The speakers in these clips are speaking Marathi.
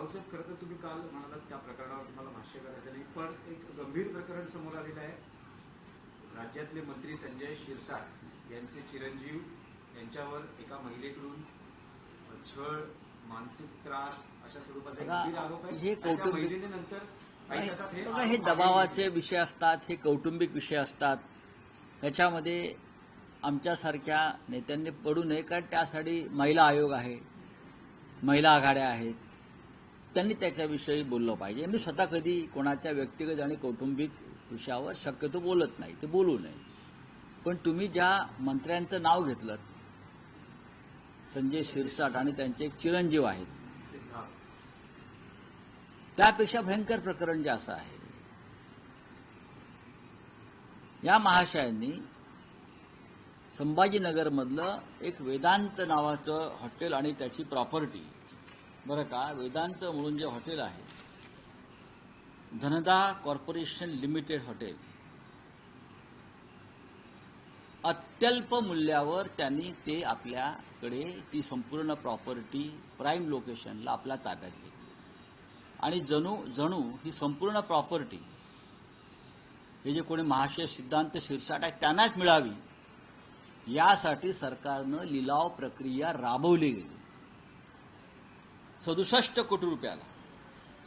रावसाहेब खरं तर तुम्ही काल म्हणालात त्या प्रकरणावर तुम्हाला भाष्य करायचं नाही पण एक गंभीर प्रकरण समोर आलेलं आहे. राज्यातले मंत्री संजय शिरसाट यांचे चिरंजीव यांच्यावर एका महिलेकडून छळ मानसिक त्रास अशा स्वरूपाचा गंभीर आरोप आहे. हे त्या कौटुंबिक- महिलेने नंतर काही तासात हे दबावाचे. विषय असतात हे कौटुंबिक विषय असतात. त्याच्यामध्ये आमच्यासारख्या नेत्यांनी पडू नये कारण त्यासाठी महिला आयोग आहे महिला आघाड्या आहेत. त्यांनी त्याच्याविषयी बोललं पाहिजे. मी स्वतः कधी कोणाच्या व्यक्तिगत आणि कौटुंबिक विषयावर शक्यतो बोलत नाही. ते बोलू नये. पण तुम्ही ज्या मंत्र्यांचं नाव घेतलं संजय शिरसाट आणि त्यांचे एक चिरंजीव आहेत. त्यापेक्षा भयंकर प्रकरण जे असं आहे या महाशयांनी संभाजीनगरमधलं एक वेदांत नावाचं हॉटेल आणि त्याची प्रॉपर्टी बरं का वेदांत म्हणून जे हॉटेल आहे धनदा कॉर्पोरेशन लिमिटेड हॉटेल अत्यल्प मूल्यावर त्यांनी ते आपल्याकडे ती संपूर्ण प्रॉपर्टी प्राईम लोकेशनला आपल्या ताब्यात घेतली. आणि जणू जणू ही संपूर्ण प्रॉपर्टी हे जे कोणी महाशय सिद्धांत शिरसाट आहे त्यांनाच मिळावी यासाठी सरकारनं लिलाव प्रक्रिया राबवली गेली. सदुसष्ट कोटी रुपयाला.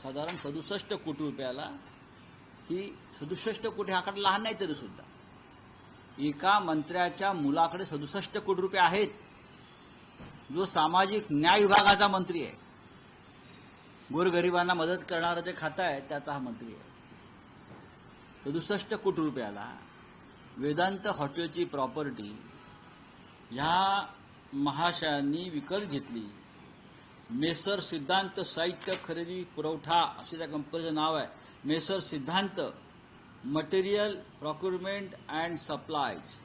साधारण सदुसष्ट कोटी रुपयाला ही सदुसष्ट कोटी हा आकडा लहान नाही तरी सुद्धा. एका मंत्र्याच्या मुलाकडे सदुसष्ट कोटी रुपये आहेत. जो सामाजिक न्याय विभागाचा मंत्री आहे. गोरगरिबांना मदत करणारं जे खातं आहे त्याचा हा मंत्री आहे. सदुसष्ट कोटी रुपयाला वेदांत हॉटेलची प्रॉपर्टी ह्या महाशयांनी विकत घेतली. मेसर सिद्धांत साहित्य खरेदी पुरवठा असे त्या कंपनीचं नाव आहे. मेसर सिद्धांत मटेरियल प्रॉक्युरमेंट अँड सप्लायज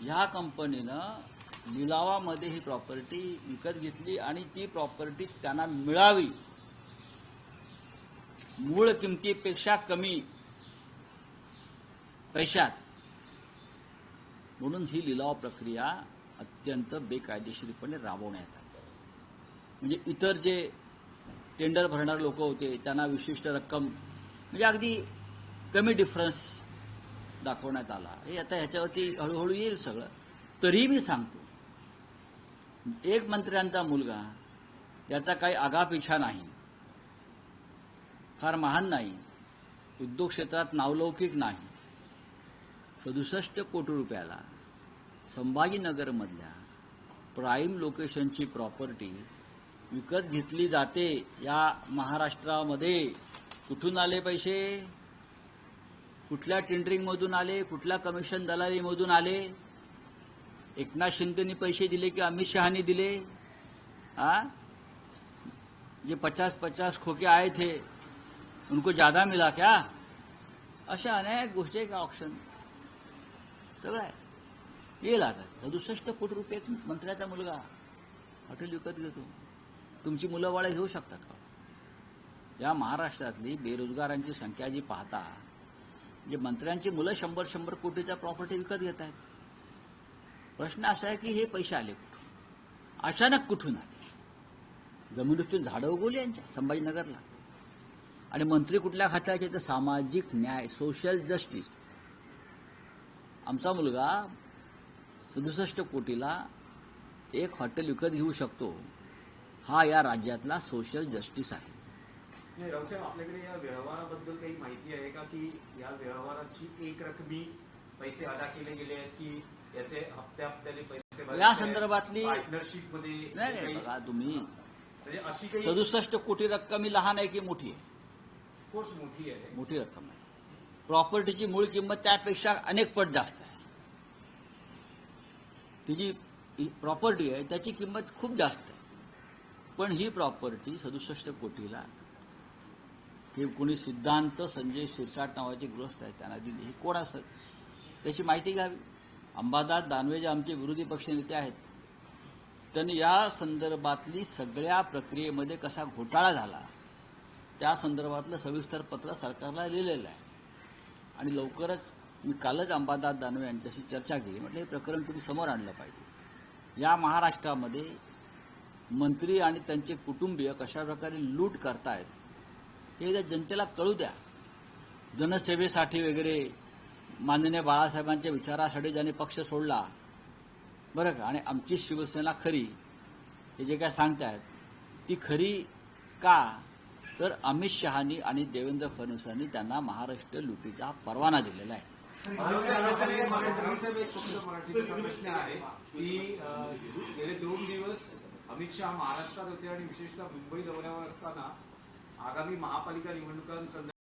ह्या कंपनीनं लिलावामध्ये ही प्रॉपर्टी विकत घेतली आणि ती प्रॉपर्टी त्यांना मिळावी. मूळ किमतीपेक्षा कमी पैशात. म्हणून ही लिलाव प्रक्रिया अत्यंत बेकायदेशीरपणे राबवण्यात आली. म्हणजे इतर जे टेंडर भरणारे लोक होते त्यांना विशिष्ट रक्कम म्हणजे अगदी कमी डिफरन्स दाखवण्यात आला. हे आता ह्याच्यावरती हळूहळू येईल सगळं. तरी मी सांगतो एक मंत्र्यांचा मुलगा त्याचा काही आगापिछा नाही. फार महान नाही. उद्योग क्षेत्रात नावलौकिक नाही. सदुसष्ट कोटी रुपयाला संभाजीनगरमधल्या प्राईम लोकेशनची प्रॉपर्टी विकत घेतली जाते या महाराष्ट्रामध्ये. कुठून आले पैसे? कुठल्या टेंडरिंगमधून आले? कुठल्या कमिशन दलालीमधून आले? एकनाथ शिंदेनी पैसे दिले की अमित शहानी दिले? आ? जे पचास पचास खोके आए थे उनको ज्यादा मिला क्या? अशा अनेक गोष्टी आहे का ऑप्शन सगळं आहे. येईल आता सदुसष्ट कोटी रुपये मंत्र्याचा मुलगा. हॉटेल विकत घेतो. तुमची मुलं बाळं घेऊ शकतात का? या महाराष्ट्रातली बेरोजगारांची संख्या जी पाहता जे मंत्र्यांची मुलं शंभर शंभर कोटीच्या प्रॉपर्टी विकत घेत आहेत. प्रश्न असा आहे की हे पैसे आले कुठून? अचानक कुठून आले? जमिनीतून झाडं उगवली यांच्या संभाजीनगरला. आणि मंत्री कुठल्या खात्याचे तर सामाजिक न्याय सोशल जस्टिस आमचा मुलगा सदुसष्ट कोटीला एक हॉटेल विकत घेऊ शकतो. हा या राज्यातला सोशल जस्टिस आहे. आपल्याकडे या व्यवहाराबद्दल काही माहिती आहे का? की या व्यवहाराची एक रकमी पैसे अदा केले गेले आहेत की याचे हप्त्या हप्त्याने पैसे या? संदर्भातली- पार्टनरशिपमध्ये नाही बघा तुम्ही. म्हणजे अशी सदुसष्ट कोटी रक्कम ही लहान आहे की मोठी आहे? कोर्स मोठी आहे. मोठी रक्कम आहे. प्रॉपर्टीची मूळ किंमत त्यापेक्षा अनेक पट जास्त आहे. तिची प्रॉपर्टी आहे त्याची किंमत खूप जास्त आहे. पण ही प्रॉपर्टी सदुसष्ट कोटीला हे कोणी सिद्धांत संजय शिरसाट नावाचे गृहस्थ आहेत त्यांना दिली. हे कोण असत त्याची माहिती घ्यावी. अंबादास दानवे जे आमचे विरोधी पक्षनेते आहेत त्यांनी या संदर्भातली सगळ्या प्रक्रियेमध्ये कसा घोटाळा झाला त्या संदर्भातलं सविस्तर पत्र सरकारला लिहिलेलं आहे. आणि लवकरच मी कालच अंबादास दानवे यांच्याशी चर्चा केली. म्हटलं हे प्रकरण तुम्ही समोर आणलं पाहिजे. या महाराष्ट्रामध्ये मंत्री आणि त्यांचे कुटुंबीय कशा प्रकारे लूट करतायत हे त्या जनतेला कळू द्या. जनसेवेसाठी वगैरे माननीय बाळासाहेबांच्या विचारासाठी ज्यांनी पक्ष सोडला बरं का? आणि आमची शिवसेना खरी हे जे काय सांगतायत ती खरी का? तर अमित शहानी आणि देवेंद्र फडणवीसांनी त्यांना महाराष्ट्र लुटीचा परवाना दिलेला आहे. एक फक्त मराठीचा प्रश्न आहे की गेले दोन दिवस अमित शहा महाराष्ट्रात होते आणि विशेषतः मुंबई दौऱ्यावर असताना आगामी महापालिका निवडणुकांसंदर्भात